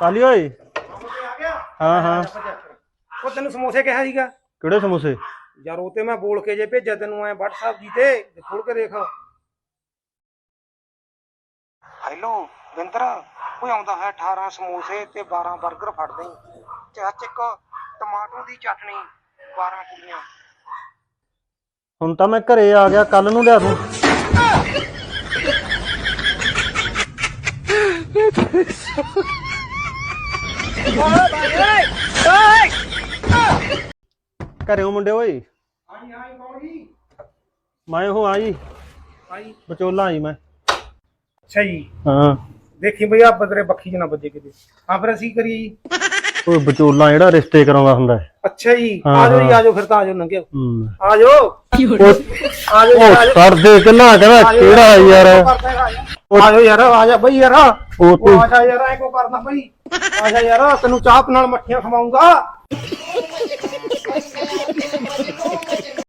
ਕਾਲੀ ਓਏ। ਆ ਗਿਆ ਹਾਂ ਹਾਂ। ਉਹ ਤੈਨੂੰ ਸਮੋਸੇ ਕਿਹਾ ਸੀਗਾ? ਕਿਹੜੇ ਸਮੋਸੇ? ਯਾਰ ਉਹ ਤੇ ਮੈਂ ਬੋਲ ਕੇ ਜੇ ਭੇਜਿਆ ਤੈਨੂੰ ਐ WhatsApp ਜੀ ਤੇ ਖੋਲ ਕੇ ਦੇਖ। ਹੈਲੋ ਵਿੰਦਰ ਕੋਈ ਆਉਂਦਾ ਹੈ 18 ਸਮੋਸੇ ਤੇ 12 버ਗਰ ਫੜ ਦੇਈ। ਚਾਚ ਇੱਕ ਟਮਾਟੋ ਦੀ ਚਟਣੀ 12 ਕੁੜੀਆਂ। ਹੁਣ ਤਾਂ ਮੈਂ ਘਰੇ ਆ ਗਿਆ ਕੱਲ ਨੂੰ ਲਿਆ ਦੂੰ। ਘਰੇ ਹੋ ਮੁੰਡੇ ਓਏ? ਹਾਂਜੀ ਹਾਂਜੀ ਕੌਣ ਜੀ ਮੈਂ ਉਹ ਆ ਜੀ ਹਾਂਜੀ ਵਿਚੋਲਾ ਜੀ ਮੈਂ। ਅੱਛਾ ਜੀ। ਹਾਂ। ਦੇਖੀ ਬਈ ਆ ਬਦਰੇ ਬੱਖੀ ਚ ਨਾ ਵੱਜੇ ਕਿਤੇ। ਹਾਂ ਫਿਰ ਅਸੀਂ ਕਰੀਏ ਜੀ? ਉਹ ਵਿਚੋਲਾ ਜਿਹੜਾ ਰਿਸ਼ਤੇ ਕਰਾਉਂਦਾ ਹੁੰਦਾ ਹੈ। ਅੱਛਾ ਜੀ। ਹਾਂ, ਆ ਜਾਓ ਜੀ। ਆ ਜਾਓ ਫਿਰ ਤਾਂ ਆ ਜਾਓ ਨੰਗੇ ਹੂੰ। ਆ ਜਾਓ। ਆ ਜਾਓ ਆ ਉਹ ਕਿੰਨਾ ਕਹਿੰਦਾ ਆ ਕਿਹੜਾ ਯਾਰ? ਆ ਜਾ ਯਾਰ ਆ ਜਾ ਬਈ ਯਾਰ। ਉਹ ਤੂੰ ਆ ਜਾ ਯਾਰ ਐ ਕੋ ਕਰਨਾ ਬਈ? ਆ ਜਾ ਯਾਰ ਤੈਨੂੰ ਚਾਹ ਨਾਲ ਮੱਠੀਆਂ ਖਵਾਉਂਗਾ